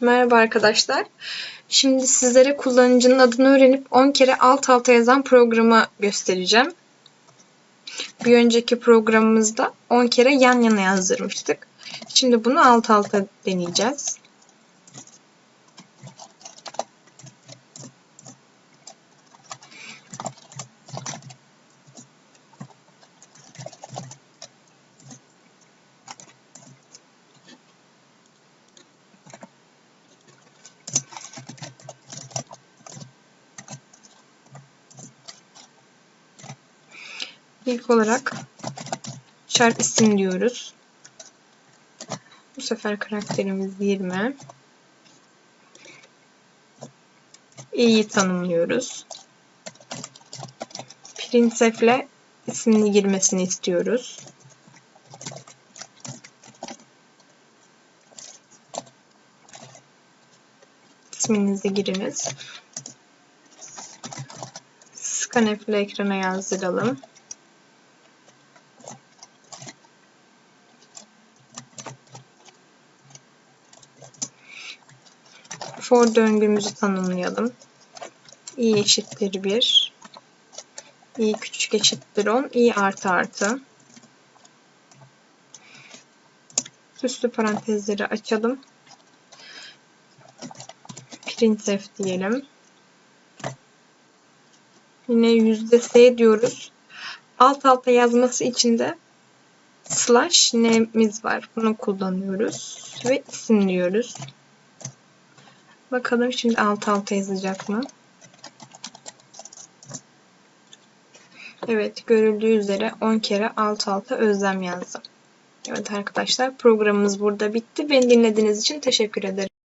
Merhaba arkadaşlar. Şimdi sizlere kullanıcının adını öğrenip 10 kere alt alta yazan programı göstereceğim. Bir önceki programımızda 10 kere yan yana yazdırmıştık. Şimdi bunu alt alta deneyeceğiz. İlk olarak şart isim diyoruz. Bu sefer karakterimiz 20. İ'yi tanımlıyoruz. Prinsef'le ismini girmesini istiyoruz. İsminizi giriniz. Scanf'le ekrana yazdıralım. For döngümüzü tanımlayalım. i eşittir 1. i küçük eşittir 10. i artı artı. Süslü parantezleri açalım. Printf diyelim. Yine yüzde s diyoruz. Alt alta yazması için de slash n'miz var. Bunu kullanıyoruz. Ve isim diyoruz. Bakalım şimdi alt alta yazacak mı? Evet görüldüğü üzere 10 kere alt alta özlem yazdım. Evet arkadaşlar programımız burada bitti. Beni dinlediğiniz için teşekkür ederim.